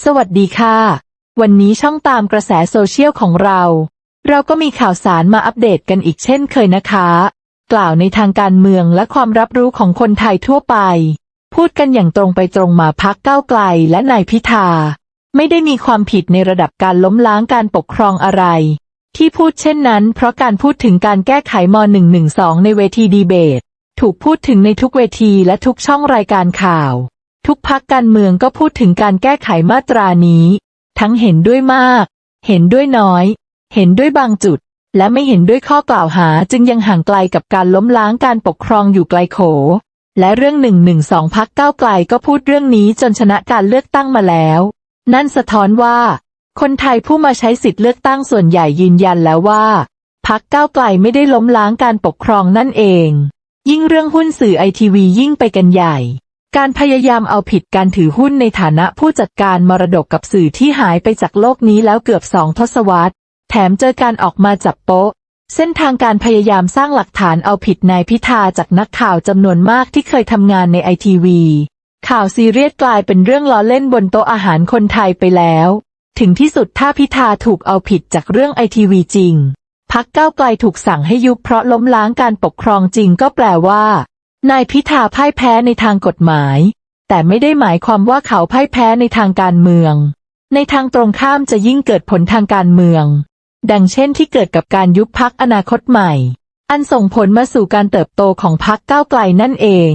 สวัสดีค่ะ วันนี้ช่องตามกระแสโซเชียลของเรา เราก็มีข่าวสารมาอัปเดตกันอีกเช่นเคยนะคะ กล่าวในทางการเมืองและความรับรู้ของคนไทยทั่วไป พูดกันอย่างตรงไปตรงมาพักก้าวไกลและนายพิธา ไม่ได้มีความผิดในระดับการล้มล้างการปกครองอะไร ที่พูดเช่นนั้น เพราะการพูดถึงการแก้ไขม .112 ในเวทีดีเบต ถูกพูดถึงในทุกเวทีและทุกช่องรายการข่าว ทุกพักการเมืองก็พูดถึงการแก้ไขมาตรานี้ ทั้งเห็นด้วยมาก เห็นด้วยน้อย เห็นด้วยบางจุด และไม่เห็นด้วยข้อกล่าวหาจึงยังห่างไกลกับการล้มล้างการปกครองอยู่ไกลโข และเรื่องหนึ่งหนึ่งสองพักก้าวไกลก็พูดเรื่องนี้จนชนะการเลือกตั้งมาแล้ว นั่นสะท้อนว่า คนไทยผู้มาใช้สิทธิ์เลือกตั้งส่วนใหญ่ยืนยันแล้วว่าพักก้าวไกลไม่ได้ล้มล้างการปกครองนั่นเอง ยิ่งเรื่องหุ้นสื่อไอทีวียิ่งไปกันใหญ่ การพยายามเอาผิดการถือหุ้นในฐานะผู้จัดการมรดกกับสื่อที่หายไปจากโลกนี้แล้วเกือบสองทศวรรษ แถมเจอการออกมาจับโป๊ะ เส้นทางการพยายามสร้างหลักฐานเอาผิดนายพิธาจากนักข่าวจำนวนมากที่เคยทำงานในไอทีวี ข่าวซีเรียสกลายเป็นเรื่องล้อเล่นบนโต๊ะอาหารคนไทยไปแล้ว ถึงที่สุดถ้าพิธาถูกเอาผิดจากเรื่องไอทีวีจริง พักเก้าไกลถูกสั่งให้ยุบเพราะล้มล้างการปกครองจริงก็แปลว่า นายพิธาพ่ายแพ้ในทางกฎหมาย แต่ไม่ได้หมายความว่าเขาพ่ายแพ้ในทางการเมือง ในทางตรงข้ามจะยิ่งเกิดผลทางการเมือง ดังเช่นที่เกิดกับการยุบพักอนาคตใหม่ อันส่งผลมาสู่การเติบโตของพักก้าวไกลนั่นเอง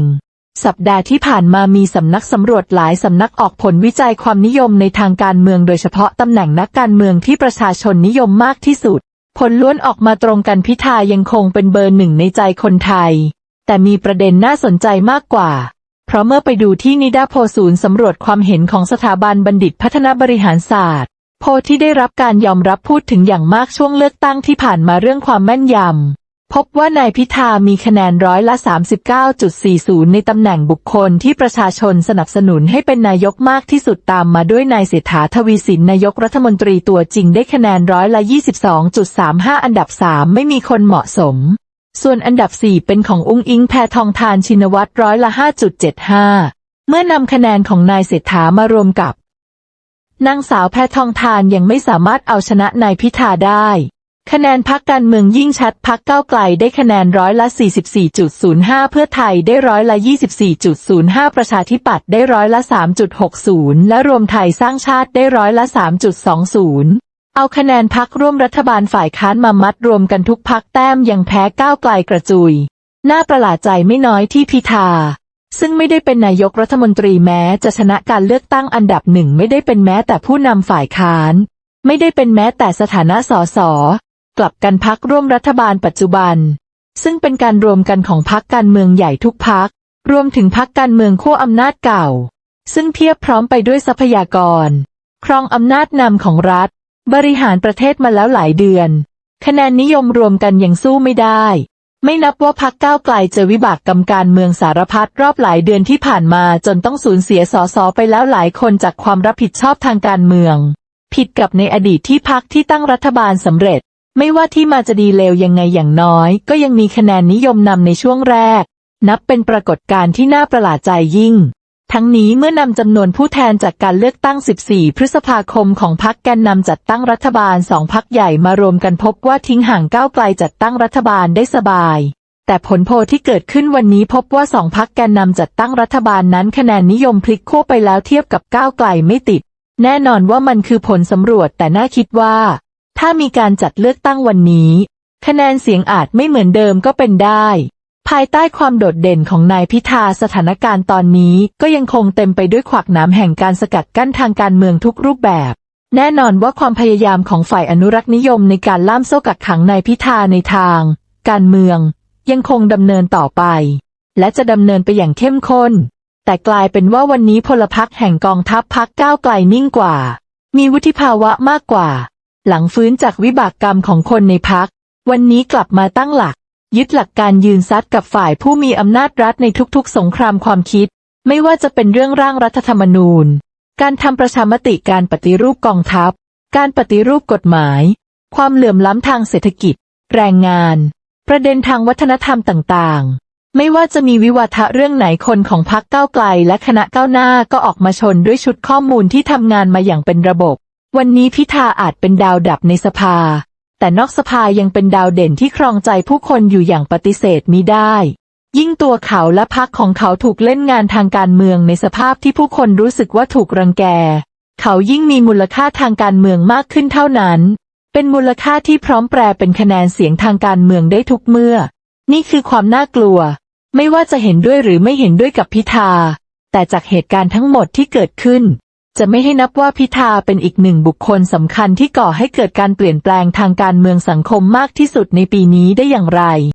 สัปดาห์ที่ผ่านมามีสำนักสำรวจหลายสำนักออกผลวิจัยความนิยมในทางการเมืองโดยเฉพาะตำแหน่งนักการเมืองที่ประชาชนนิยมมากที่สุด ผลล้วนออกมาตรงกันพิธายังคงเป็นเบอร์หนึ่งในใจคนไทย แต่มีประเด็นน่าสนใจมากกว่า เพราะเมื่อไปดูที่นิดาโพศูนย์สำรวจความเห็นของสถาบันบัณฑิตพัฒนาบริหารศาสตร์ โพที่ได้รับการยอมรับพูดถึงอย่างมากช่วงเลือกตั้งที่ผ่านมาเรื่องความแม่นยำ พบว่านายพิธามีคะแนนร้อยละ 39.40 ในตำแหน่งบุคคลที่ประชาชนสนับสนุนให้เป็นนายกมากที่สุดตามมาด้วยนายเศรษฐาทวีสินนายกรัฐมนตรีตัวจริงได้คะแนนร้อยละ 22.35 อันดับ 3 ไม่มีคนเหมาะสม ส่วนอันดับ 4 เป็นของอุ้งอิงแพทองทานชินวัตรร้อยละ 5.75 เมื่อนำคะแนนของนายเศรษฐามารวมกับ นางสาวแพทองทานยังไม่สามารถเอาชนะนายพิธาได้ คะแนนพักการเมืองยิ่งชัดพักเก้าวไกลได้คะแนนร้อยละ 44.05 เพื่อไทยได้ร้อยละ 24.05 ประชาธิปัตย์ได้ร้อยละ 3.60 และรวมไทยสร้างชาติได้ร้อยละ 3.20 เอาคะแนนพักร่วมรัฐบาลฝ่ายค้านมามัดรวมกันทุกพักแต้มยังแพ้ก้าวไกลกระจุย น่าประหลาดใจไม่น้อยที่พิธา ซึ่งไม่ได้เป็นนายกรัฐมนตรีแม้จะชนะการเลือกตั้งอันดับหนึ่งไม่ได้เป็นแม้แต่ผู้นำฝ่ายค้าน ไม่ได้เป็นแม้แต่สถานะสสกลับกันพักร่วมรัฐบาลปัจจุบัน ซึ่งเป็นการรวมกันของพักการเมืองใหญ่ทุกพัก รวมถึงพักการเมืองขั้วอำนาจเก่า ซึ่งเทียบพร้อมไปด้วยทรัพยากร ครองอำนาจนำของรัฐ บริหารประเทศมาแล้วหลายเดือน คะแนนนิยมรวมกันยังสู้ไม่ได้ ไม่นับว่าพักก้าวไกลเจอวิบากกรรมการเมืองสารพัดรอบหลายเดือนที่ผ่านมาจนต้องสูญเสียสสไปแล้วหลายคนจากความรับผิดชอบทางการเมือง ผิดกับในอดีตที่พักที่ตั้งรัฐบาลสำเร็จ ไม่ว่าที่มาจะดีเลวยังไงอย่างน้อย ก็ยังมีคะแนนนิยมนำในช่วงแรก นับเป็นปรากฏการณ์ที่น่าประหลาดใจยิ่ง ทั้งนี้เมื่อนำจำนวนผู้แทนจากการเลือกตั้ง 14 พฤษภาคมของพักแกนนำจัดตั้งรัฐบาลสองพักใหญ่มารวมกันพบว่าทิ้งห่างก้าวไกลจัดตั้งรัฐบาลได้สบาย แต่ผลโพลที่เกิดขึ้นวันนี้พบว่าสองพักแกนนำจัดตั้งรัฐบาลนั้นคะแนนนิยมพลิกขั้วไปแล้วเทียบกับก้าวไกลไม่ติด แน่นอนว่ามันคือผลสำรวจแต่น่าคิดว่า ถ้ามีการจัดเลือกตั้งวันนี้ คะแนนเสียงอาจไม่เหมือนเดิมก็เป็นได้ ภายใต้ความโดดเด่นของนายพิธาสถานการณ์ตอนนี้ก็ยังคงเต็มไปด้วยขวักน้ำแห่งการสกัดกั้นทางการเมืองทุกรูปแบบ แน่นอนว่าความพยายามของฝ่ายอนุรักษ์นิยมในการล่ามโซ่กักขังนายพิธาในทาง การเมือง ยังคงดำเนินต่อไป และจะดำเนินไปอย่างเข้มข้น แต่กลายเป็นว่าวันนี้พลพรรคแห่งกองทัพพักก้าวไกลนิ่งกว่า มีวุฒิภาวะมากกว่า หลังฟื้นจากวิบากกรรมของคนในพักวันนี้กลับมาตั้งหลัก ยึดหลักการยืนซัดกับฝ่ายผู้มีอำนาจรัฐในทุกๆ สงครามความคิด ไม่ว่าจะเป็นเรื่องร่างรัฐธรรมนูญ การทำประชามติการปฏิรูปกองทัพ การปฏิรูปกฎหมาย ความเหลื่อมล้ำทางเศรษฐกิจ แรงงาน ประเด็นทางวัฒนธรรมต่างๆ ไม่ว่าจะมีวิวาทะเรื่องไหนคนของพักก้าวไกลและคณะก้าวหน้าก็ออกมาชนด้วยชุดข้อมูลที่ทำงานมาอย่างเป็นระบบ วันนี้พิธาอาจเป็นดาวดับในสภา แต่นอกสภายังเป็นดาวเด่นที่ครองใจผู้คนอยู่อย่างปฏิเสธมิได้ ยิ่งตัวเขาและพักของเขาถูกเล่นงานทางการเมืองในสภาพที่ผู้คนรู้สึกว่าถูกรังแก เขายิ่งมีมูลค่าทางการเมืองมากขึ้นเท่านั้น เป็นมูลค่าที่พร้อมแปรเป็นคะแนนเสียงทางการเมืองได้ทุกเมื่อ นี่คือความน่ากลัว ไม่ว่าจะเห็นด้วยหรือไม่เห็นด้วยกับพิธา แต่จากเหตุการณ์ทั้งหมดที่เกิดขึ้น จะไม่ให้นับว่าพิธาเป็นอีกหนึ่งบุคคลสำคัญที่ก่อให้เกิดการเปลี่ยนแปลงทางการเมืองสังคมมากที่สุดในปีนี้ได้อย่างไร